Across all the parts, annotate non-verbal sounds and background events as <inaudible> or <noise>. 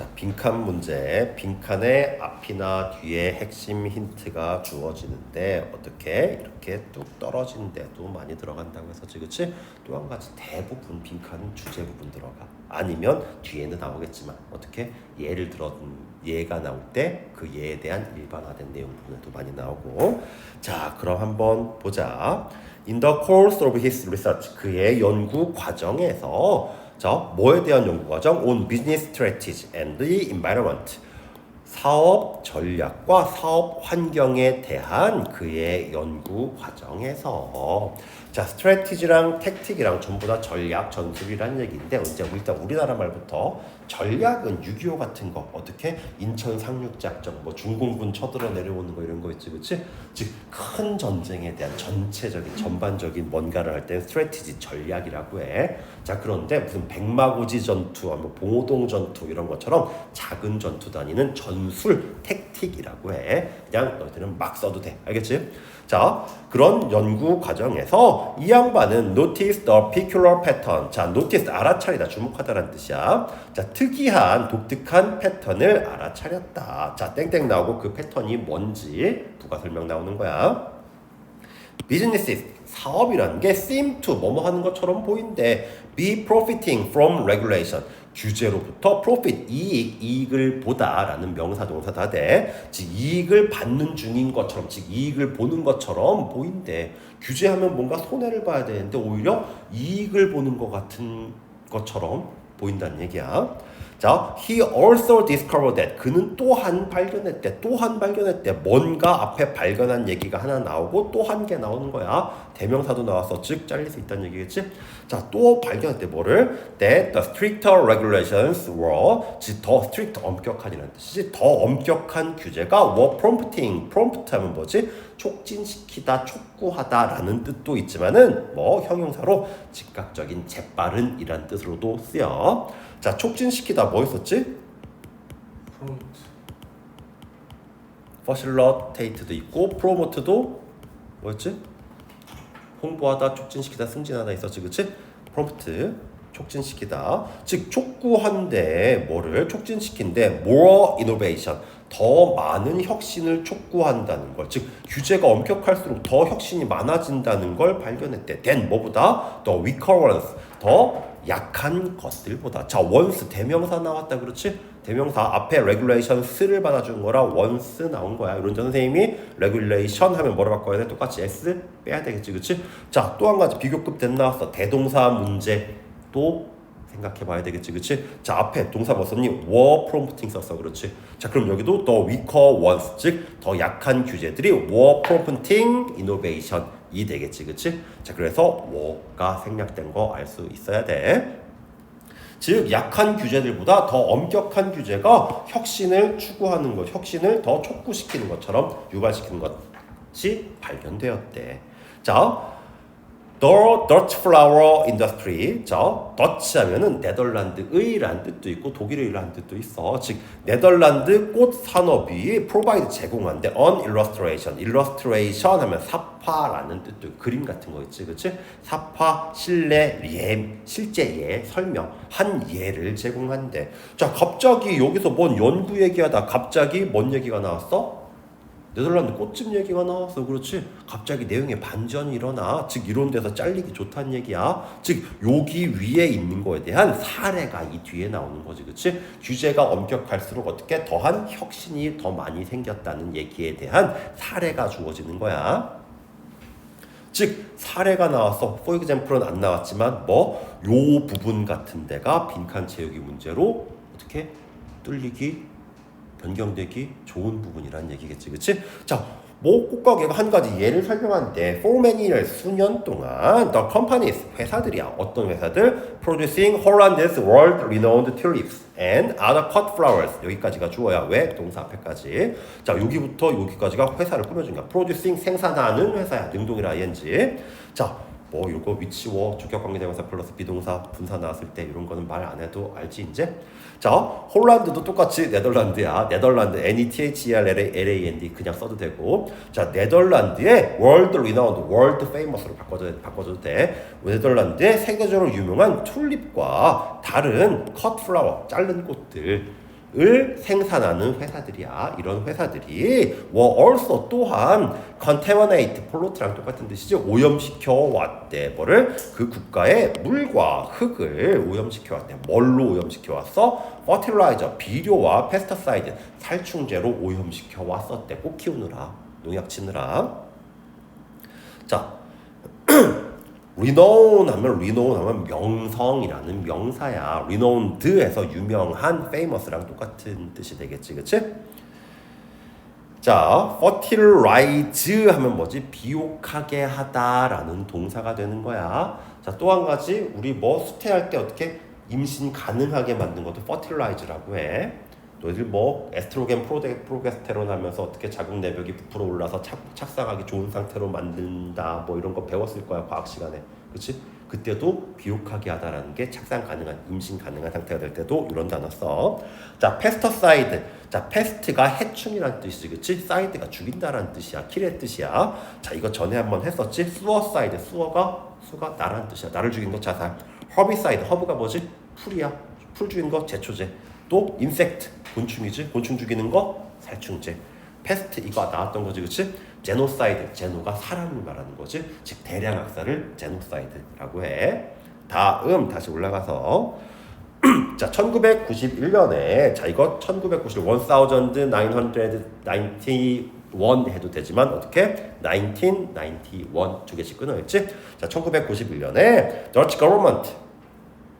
자, 빈칸 문제. 빈칸의 앞이나 뒤에 핵심 힌트가 주어지는데 어떻게 이렇게 뚝 떨어진 데도 많이 들어간다고 해서 그렇지? 또한 가지 대부분 빈칸은 주제 부분 들어가. 아니면 뒤에는 나오겠지만 어떻게 예를 들어 예가 나올 때 그 예에 대한 일반화된 내용 부분도 많이 나오고 자 그럼 한번 보자 In the course of his research 그의 연구 과정에서 자 뭐에 대한 연구 과정 on business strategy and environment 사업 전략과 사업 환경에 대한 그의 연구 과정에서 자 스트레티지랑 택틱이랑 전부 다 전략 전술이라는 얘기인데 이제 일단 우리나라 말부터 전략은 6.25 같은 거 어떻게 인천 상륙작전 뭐 중공군 쳐들어 내려오는 거 이런 거 있지 그치? 즉큰 전쟁에 대한 전체적인 전반적인 뭔가를 할 때는 스트레티지 전략이라고 해 자 그런데 무슨 백마고지 전투 뭐 봉오동 전투 이런 것처럼 작은 전투 단위는 전술 택틱이라고 해. 그냥 너희들은 막 써도 돼. 알겠지? 자 그런 연구 과정에서 이 양반은 notice the peculiar pattern. 자 notice 알아차리다 주목하다라는 뜻이야. 자 특이한 독특한 패턴을 알아차렸다. 자 땡땡 나오고 그 패턴이 뭔지 부가 설명 나오는 거야. 비즈니스 사업이라는 게 seem to 뭐뭐 하는 것처럼 보인대. be profiting from regulation 규제로부터 profit 이익 이익을 보다라는 명사 동사다 돼. 즉 이익을 받는 중인 것처럼 즉 이익을 보는 것처럼 보인대. 규제하면 뭔가 손해를 봐야 되는데 오히려 이익을 보는 것 같은 것처럼 보인다는 얘기야. 자, he also discovered that 그는 또한 발견했대. 또한 발견했대. 뭔가 앞에 발견한 얘기가 하나 나오고 또 한 개 나오는 거야. 대명사도 나와서 즉 잘릴 수 있다는 얘기겠지? 자, 또 발견했대. 뭐를? That the stricter regulations were 더 strict 엄격한이라는 뜻이지. 더 엄격한 규제가 were prompting. prompt 하면 뭐지? 촉진시키다, 촉구하다라는 뜻도 있지만은 뭐 형용사로 즉각적인 재빠른이란 뜻으로도 쓰여. 자, 촉진시키다 뭐 있었지? 프롬트 퍼실러테이트도 있고 프로모트도 뭐였지? 홍보하다, 촉진시키다, 승진하다 있었지, 그치? 프롬프트 촉진시키다. 즉 촉구한데 뭐를 촉진시킨데 more innovation 더 많은 혁신을 촉구한다는 걸. 즉 규제가 엄격할수록 더 혁신이 많아진다는 걸 발견했대. then 뭐보다 weaker ones 더 약한 것들보다. 자 once 대명사 나왔다 그렇지? 대명사 앞에 regulations를 받아준 거라 once 나온 거야. 이런 선생님이 regulation 하면 뭐로 바꿔야 돼? 똑같이 s 빼야 되겠지, 그렇지? 자, 또 한 가지 비교급 된 나왔어. 대동사 문제 또 생각해 봐야 되겠지, 그렇지? 자, 앞에 동사 뭐 썼니? were prompting 썼어, 그렇지? 자, 그럼 여기도 the weaker ones, 즉 더 약한 규제들이 were prompting innovation 이 되겠지, 그렇지? 자, 그래서 were가 생략된 거 알 수 있어야 돼. 즉 약한 규제들보다 더 엄격한 규제가 혁신을 추구하는 것, 혁신을 더 촉구시키는 것처럼 유발시키는 것이 발견되었대. 자, The Dutch Flower Industry. 자, Dutch 하면은 네덜란드의라는 뜻도 있고 독일의라는 뜻도 있어. 즉 네덜란드 꽃 산업이 provide 제공한데 on illustration. illustration 하면 사파라는 뜻도 있고, 그림 같은 거 있지, 그렇지? 사파, 실내, 예, 실제 예, 설명 한 예를 제공한대. 자, 갑자기 여기서 뭔 연구 얘기하다 갑자기 뭔 얘기가 나왔어? 네덜란드 꽃집 얘기가 나왔어. 그렇지? 갑자기 내용에 반전이 일어나. 즉 이런 데서 잘리기 좋다는 얘기야. 즉 여기 위에 있는 거에 대한 사례가 이 뒤에 나오는 거지. 그렇지? 규제가 엄격할수록 어떻게 더한 혁신이 더 많이 생겼다는 얘기에 대한 사례가 주어지는 거야. 즉 사례가 나와서 for example은 안 나왔지만 뭐 요 부분 같은 데가 빈칸 채우기 문제로 어떻게 뚫리기 변경되기 좋은 부분이라는 얘기겠지, 그렇지? 자, 뭐 꽃가게가 한 가지 예를 설명하는데 for many years 수년 동안 the companies 회사들이야. 어떤 회사들? producing Holland's world renowned tulips and other cut flowers. 여기까지가 주어야 왜? 동사 앞에까지. 자 여기부터 여기까지가 회사를 꾸며준 거야. producing 생산하는 회사야. 능동이라 ing. 자 뭐 이거 위치워 주격관계대명사 플러스 비동사 분사 나왔을 때 이런 거는 말 안 해도 알지 이제 자, 홀란드도 똑같이 네덜란드야. 네덜란드 N E T H E R L A N D 그냥 써도 되고. 자, 네덜란드의 월드 리나운드, 월드 페이머스로 바꿔줘 바꿔줘도 돼. 네덜란드의 세계적으로 유명한 튤립과 다른 컷 플라워, 자른 꽃들 을 생산하는 회사들이야. 이런 회사들이 were also 또한 contaminate pollute랑 똑같은 뜻이죠. 오염시켜 왔대. 뭐를 그 국가의 물과 흙을 오염시켜 왔대. 뭘로 오염시켜 왔어? fertilizer 비료와 pesticide 살충제로 오염시켜 왔었대. 꽃 키우느라 농약 치느라. 자, renown 하면 renown 하면 명성이라는 명사야. renowned에서 유명한 famous랑 똑같은 뜻이 되겠지, 그치? 자, fertilize 하면 뭐지? 비옥하게 하다라는 동사가 되는 거야. 자, 또 한 가지 우리 뭐 수태할 때 어떻게 임신 가능하게 만든 것도 fertilize라고 해. 너희들 뭐 에스트로겐 프로데, 프로게스테론 하면서 어떻게 자궁 내벽이 부풀어 올라서 착, 착상하기 좋은 상태로 만든다 뭐 이런 거 배웠을 거야 과학 시간에. 그렇지 그때도 비옥하게 하다라는 게 착상 가능한 임신 가능한 상태가 될 때도 이런 단어 써 자 페스터사이드. 자 페스트가 해충이란 뜻이지 그렇지 사이드가 죽인다라는 뜻이야 킬의 뜻이야. 자 이거 전에 한번 했었지? 수어사이드. 수어가 수가 나란 뜻이야. 나를 죽인 거 자살. 허비사이드. 허브가 뭐지? 풀이야. 풀 죽인 거 제초제 또 인섹트 곤충이지? 곤충 죽이는 거? 살충제. 패스트 이거 나왔던 거지 그치? 제노사이드 제노가 사람을 말하는 거지? 즉 대량 학살을 제노사이드라고 해. 다음 다시 올라가서. <clears throat> 자 1991년에 자 이거 1991 1991 해도 되지만 어떻게? 1991 두 개씩 끊어있지 자 1991년에 Dutch government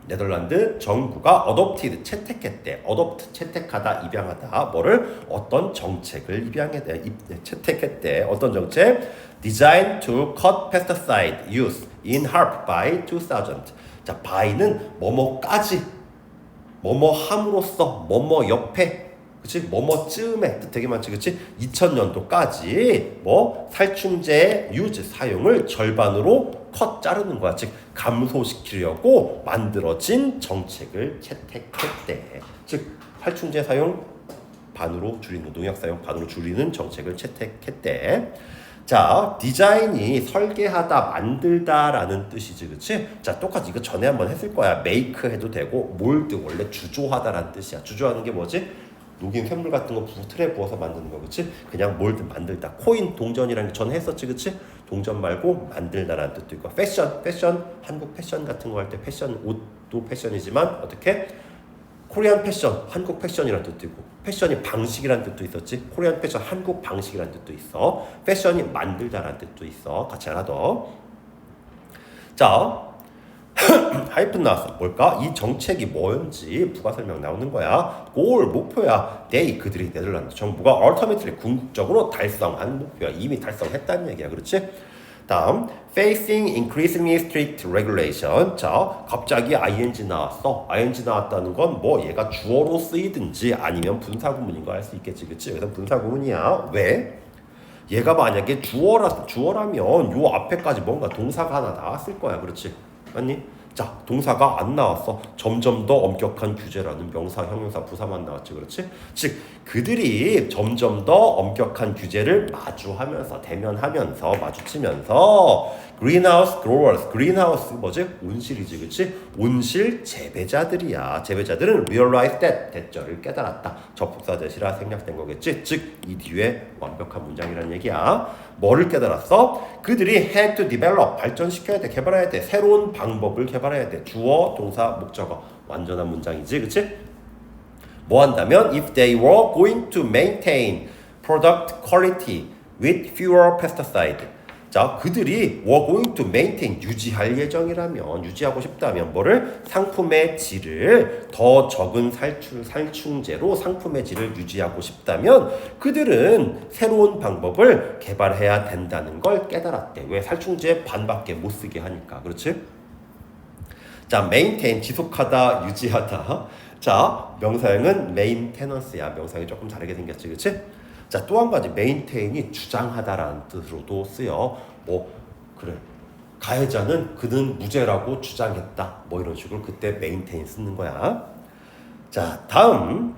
네덜란드 정부가 adopted 채택했대. adopt 채택하다, 입양하다. 뭐를 어떤 정책을 입양했대. 입, 채택했대. 어떤 정책? Designed to cut pesticide use in harp by 2000. 자, by는 뭐뭐까지 뭐뭐 함으로써 뭐뭐 옆에 그치 뭐뭐 쯤에 뜻 되게 많지 그치 2000년도까지 뭐 살충제 유즈 사용을 절반으로 컷 자르는 거야. 즉 감소시키려고 만들어진 정책을 채택했대 즉 살충제 사용 반으로 줄이는 농약 사용 반으로 줄이는 정책을 채택했대 자 디자인이 설계하다 만들다라는 뜻이지 그치? 자 똑같이 이거 전에 한번 했을 거야. 메이크 해도 되고 몰드 원래 주조하다라는 뜻이야. 주조하는 게 뭐지? 녹인 샘물 같은 거 부, 틀에 부어서 만드는 거 그치? 그냥 몰드 만들다. 코인 동전이라는 게 전에 했었지 그치 동전 말고 만들다라는 뜻도 있고 패션 패션 한국 패션 같은 거 할 때 패션 옷도 패션이지만 어떻게? 코리안 패션, 한국 패션이라는 뜻도 있고 패션이 방식이라는 뜻도 있었지. 코리안 패션, 한국 방식이라는 뜻도 있어. 패션이 만들다라는 뜻도 있어. 같이 하나 더 자 <coughs> 하이픈 나왔어. 뭘까? 이 정책이 뭔지 부가 설명 나오는 거야. 골 목표야. 데이 그들이 네덜란드 정부가 얼터메트리 궁극적으로 달성한 목표야. 이미 달성했다는 얘기야. 그렇지? 다음 facing increasingly strict regulation. 자 갑자기 ing 나왔어. ing 나왔다는 건 뭐 얘가 주어로 쓰이든지 아니면 분사구문인 거알수 있겠지. 그치? 여기서 분사구문이야. 왜? 얘가 만약에 주어라 주어라면 요 앞에까지 뭔가 동사가 하나 나왔을 거야. 그렇지 맞니? 자 동사가 안 나왔어. 점점 더 엄격한 규제라는 명사 형용사 부사만 나왔지 그렇지? 즉 그들이 점점 더 엄격한 규제를 마주하면서 대면하면서 마주치면서 greenhouse growers greenhouse 뭐지? 온실이지 그렇지? 온실 재배자들이야. 재배자들은 realize that 대절을 깨달았다. 접속사 대시라 생략된 거겠지? 즉 이 뒤에 완벽한 문장이라는 얘기야 뭐를 깨달았어 그들이 had to develop 발전시켜야 돼 개발해야 돼 새로운 방법을 개발해야 돼 주어 동사 목적어 완전한 문장이지 그치 뭐 한다면 if they were going to maintain product quality with fewer pesticide 자 그들이 were going to maintain 유지할 예정이라면 유지하고 싶다면 뭐를 상품의 질을 더 적은 살충 살충제로 상품의 질을 유지하고 싶다면 그들은 새로운 방법을 개발해야 된다는 걸 깨달았대 왜 살충제 반밖에 못 쓰게 하니까 그렇지? 자, maintain 지속하다, 유지하다. 자, 명사형은 maintenance야. 명사형이 조금 다르게 생겼지, 그렇지? 자, 또 한 가지 maintain이 주장하다라는 뜻으로도 쓰여. 뭐 그래. 가해자는 그는 무죄라고 주장했다. 뭐 이런 식으로 그때 maintain 쓰는 거야. 자, 다음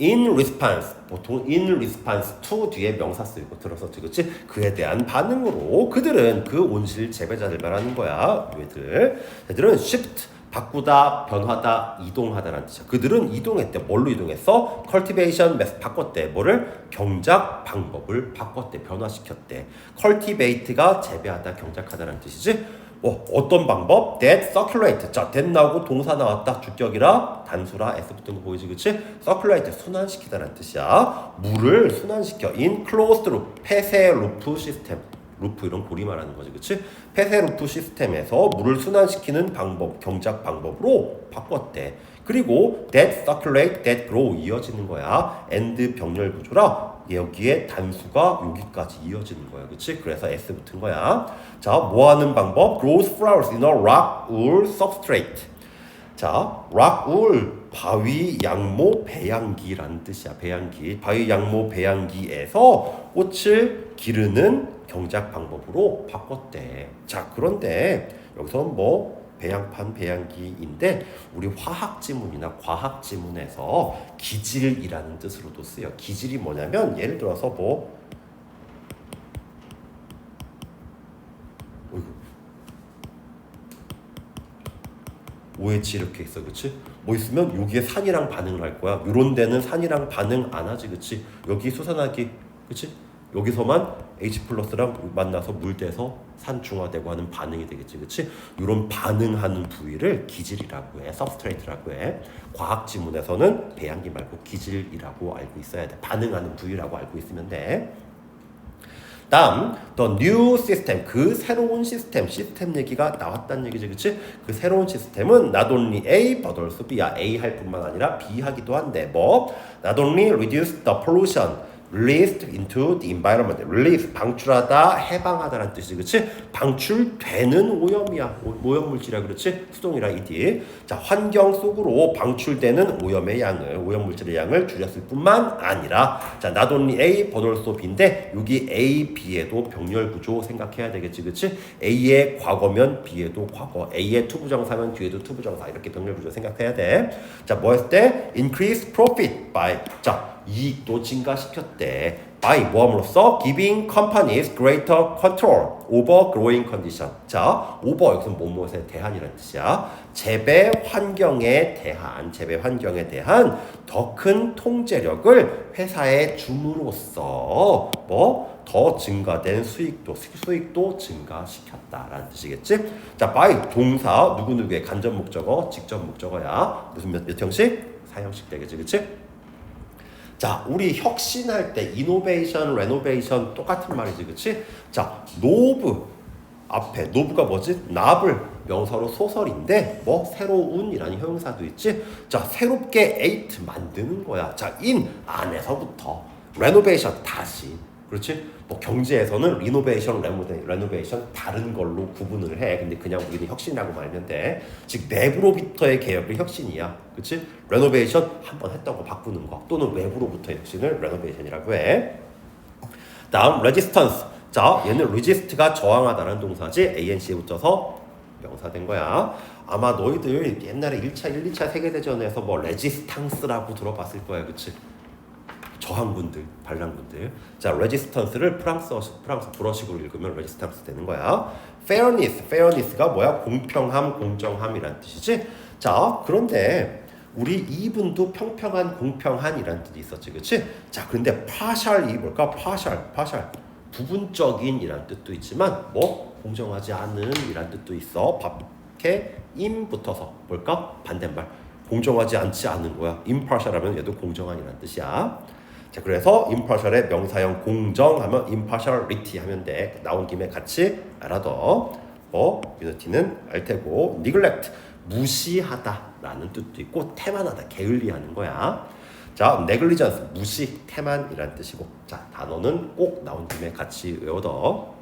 in response 보통 in response to 뒤에 명사 쓰이고 들어서 그렇지 그에 대한 반응으로 그들은 그 온실 재배자들 말하는 거야 얘들 얘들은 shift 바꾸다, 변화다, 이동하다라는 뜻이야. 그들은 이동했대. 뭘로 이동했어? cultivation method 바꿨대. 뭐를? 경작 방법을 바꿨대. 변화시켰대. cultivate가 재배하다, 경작하다라는 뜻이지. 뭐 어떤 방법? that circulate. 자, that 나오고 동사 나왔다. 주격이라 단수라 s 붙은 거 보이지, 그렇지? circulate 순환시키다라는 뜻이야. 물을 순환시켜. in closed loop 폐쇄 루프 시스템. 루프 이런 고리 말하는 거지, 그렇지? 폐쇄 루프 시스템에서 물을 순환시키는 방법, 경작 방법으로 바꿨대. 그리고 that circulate, that grow 이어지는 거야. and 병렬 구조라 여기에 단수가 여기까지 이어지는 거야, 그렇지? 그래서 s 붙은 거야. 자, 뭐 하는 방법? grows flowers in a rock wool substrate. 자, rock wool 바위 양모 배양기라는 뜻이야. 배양기. 바위 양모 배양기에서 꽃을 기르는 경작 방법으로 바꿨대. 자, 그런데 여기서 뭐 배양판 배양기인데 우리 화학 지문이나 과학 지문에서 기질이라는 뜻으로도 쓰여. 기질이 뭐냐면 예를 들어서 뭐. OH 이렇게 있어, 그치? 뭐 있으면 여기에 산이랑 반응을 할 거야. 요런 데는 산이랑 반응 안 하지, 그치? 여기 수산화기, 그치? 여기서만 H 플러스랑 만나서 물대서 산 중화되고 하는 반응이 되겠지, 그치? 요런 반응하는 부위를 기질이라고 해, substrate라고 해. 과학 지문에서는 배양기 말고 기질이라고 알고 있어야 돼. 반응하는 부위라고 알고 있으면 돼. 다음 the new system 그 새로운 시스템 시스템 얘기가 나왔다는 얘기지 그치 그 새로운 시스템은 not only A but also B야 A 할 뿐만 아니라 B 하기도 한데 뭐 not only reduce the pollution released into the environment. release 방출하다 해방하다라는 뜻이지 그치? 방출되는 오염이야. 오- 오염물질이야 그렇지? 수동이라 이디 자 환경 속으로 방출되는 오염의 양을 오염물질의 양을 줄였을 뿐만 아니라 자 not only A also B인데 여기 A, B에도 병렬 구조 생각해야 되겠지 그치? A의 과거면 B에도 과거 A의 투부정사면 뒤에도 투부정사 이렇게 병렬 구조 생각해야 돼 자 뭐 했을 때? increase profit by 자 이익도 증가시켰대. by 뭐함으로써 giving companies greater control over growing condition. 자, over 여기서 뭐뭐에 대한이라는 뜻이야. 재배 환경에 대한 재배 환경에 대한 더 큰 통제력을 회사에 줌으로써 뭐 더 증가된 수익도 수익도 증가시켰다라는 뜻이겠지. 자, by 동사 누구 누구의 간접 목적어, 직접 목적어야. 무슨 몇, 몇 형식? 사형식 되겠지, 그렇지? 자, 우리 혁신할 때 이노베이션, 레노베이션 똑같은 말이지, 그치? 자, 노브 앞에 노브가 뭐지? 나블 명사로 소설인데 뭐 새로운이라는 형용사도 있지. 자, 새롭게 에이트 만드는 거야. 자, 인 안에서부터 레노베이션 다시. 그렇지? 뭐 경제에서는 리노베이션, 레노베, 레노베이션 다른 걸로 구분을 해. 근데 그냥 우리는 혁신이라고 말하면 돼. 즉 내부로부터의 개혁이 혁신이야. 그렇지? 레노베이션 한번거 바꾸는 거 또는 외부로부터의 혁신을 레노베이션이라고 해. 다음 레지스턴스. 자, 얘는 resist가 저항하다라는 동사지 ANC에 붙여서 명사된 거야. 아마 너희들 옛날에 1차, 1, 2차 세계대전에서 뭐 레지스탕스라고 들어봤을 거야. 그치? 저항군들, 반란군들. 자, 레지스턴스를 프랑스 프랑스 불어식으로 읽으면 레지스탕스 되는 거야. fairness, fairness가 뭐야? 공평함, 공정함이란 뜻이지. 자, 그런데 우리 이분도 평평한, 공평한이란 뜻이 있었지, 그렇지? 자, 그런데 partial이 뭘까? partial, partial. 부분적인 이란 뜻도 있지만 뭐 공정하지 않은 이란 뜻도 있어. 밖에 임 붙어서 뭘까? 반대말. 공정하지 않지 않은 거야. impartial하면 얘도 공정한이란 뜻이야. 자, 그래서 impartial의 명사형 공정하면 impartiality 하면 돼. 나온 김에 같이 알아둬. 뭐 unity는 알 테고 neglect 무시하다라는 뜻도 있고 태만하다, 게을리하는 거야. 자, negligence 무시, 태만이라는 뜻이고 자, 단어는 꼭 나온 김에 같이 외워둬.